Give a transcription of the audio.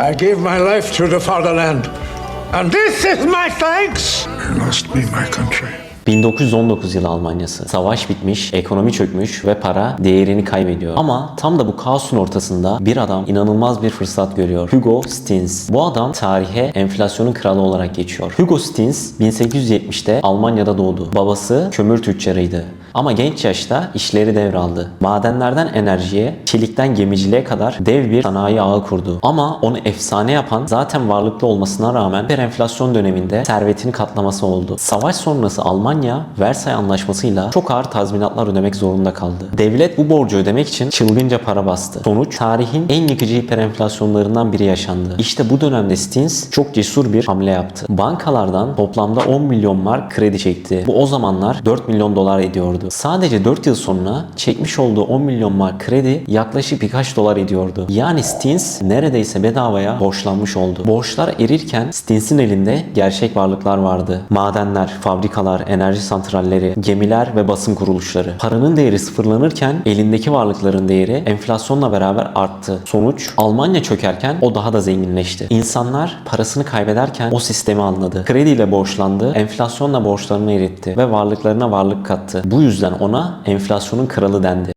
I gave my life to the fatherland. And this is my thanks. You lost me, my country. 1919 yılı Almanyası. Savaş bitmiş, ekonomi çökmüş ve para değerini kaybediyor. Ama tam da bu kaosun ortasında bir adam inanılmaz bir fırsat görüyor. Hugo Stinnes. Bu adam tarihe enflasyonun kralı olarak geçiyor. Hugo Stinnes 1870'te Almanya'da doğdu. Babası kömür tüccarıydı. Ama genç yaşta işleri devraldı. Madenlerden enerjiye, çelikten gemiciliğe kadar dev bir sanayi ağı kurdu. Ama onu efsane yapan zaten varlıklı olmasına rağmen bir enflasyon döneminde servetini katlaması oldu. Savaş sonrası Almanya Versay Anlaşması'yla çok ağır tazminatlar ödemek zorunda kaldı. Devlet bu borcu ödemek için çılgınca para bastı. Sonuç tarihin en yıkıcı hiperenflasyonlarından biri yaşandı. İşte bu dönemde Stins çok cesur bir hamle yaptı. Bankalardan toplamda 10 milyon mark kredi çekti. Bu o zamanlar 4 milyon dolar ediyordu. Sadece 4 yıl sonra çekmiş olduğu 10 milyon mark kredi yaklaşık birkaç dolar ediyordu. Yani Stins neredeyse bedavaya borçlanmış oldu. Borçlar erirken Stins'in elinde gerçek varlıklar vardı. Madenler, fabrikalar, enerji santralleri, gemiler ve basın kuruluşları. Paranın değeri sıfırlanırken elindeki varlıkların değeri enflasyonla beraber arttı. Sonuç Almanya çökerken o daha da zenginleşti. İnsanlar parasını kaybederken o sistemi anladı. Krediyle borçlandı, enflasyonla borçlarını eritti ve varlıklarına varlık kattı. Bu yüzden ona enflasyonun kralı dendi.